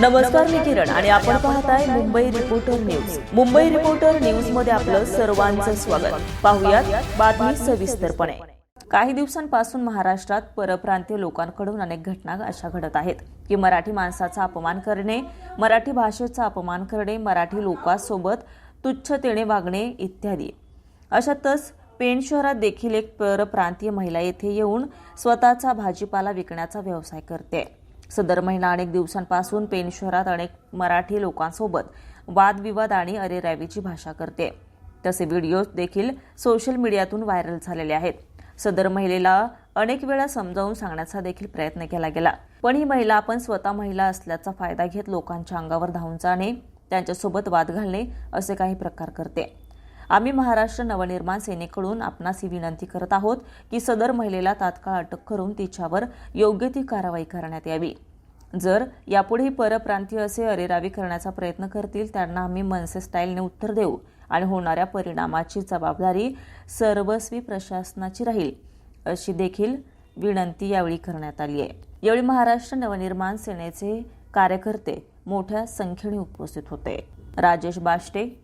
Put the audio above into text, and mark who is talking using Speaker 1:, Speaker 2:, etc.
Speaker 1: नमस्कार मी किरण आणि आपण पाहताय Mumbai reporter news Mumbai reporter न्यूजमध्ये आपलं सर्वांचं स्वागत. पाहुयात बातमी सविस्तरपणे. काही दिवसांपासून महाराष्ट्रात परप्रांतीय लोकांकडून अनेक घटना अशा घडत आहेत की मराठी माणसाचा अपमान करणे मराठी भाषेचा अपमान करणे मराठी लोकांसोबत तुच्छतेने वागणे इत्यादी. अशातच पेण शहरात देखील एक परप्रांतीय महिला येथे येऊन स्वतःचा भाजीपाला विकण्याचा व्यवसाय करते. सदर महिला अनेक दिवसांपासून पेन शहरात अनेक मराठी लोकांसोबत वादविवाद आणि अरेरावीची भाषा करते. तसे व्हिडिओ देखील सोशल मीडियातून व्हायरल झालेले आहेत. सदर महिलेला अनेक वेळा समजावून सांगण्याचा देखील प्रयत्न केला गेला. पण ही महिला आपण स्वतः महिला असल्याचा फायदा घेत लोकांच्या अंगावर धावून जाणे त्यांच्यासोबत वाद घालणे असे काही प्रकार करते. आम्ही महाराष्ट्र नवनिर्माण सेनेकडून आपणास ही विनंती करत आहोत की सदर महिलेला तात्काळ अटक करून तिच्यावर योग्य ती कारवाई करण्यात यावी. जर यापुढेही परप्रांतीय असे अरेरावी करण्याचा प्रयत्न करतील त्यांना आम्ही मनसे स्टाईलने उत्तर देऊ आणि होणाऱ्या परिणामाची जबाबदारी सर्वस्वी प्रशासनाची राहील अशी देखील विनंती यावेळी करण्यात आली आहे. यावेळी महाराष्ट्र नवनिर्माण सेनेचे कार्यकर्ते मोठ्या संख्येने उपस्थित होते. Rajesh Bashte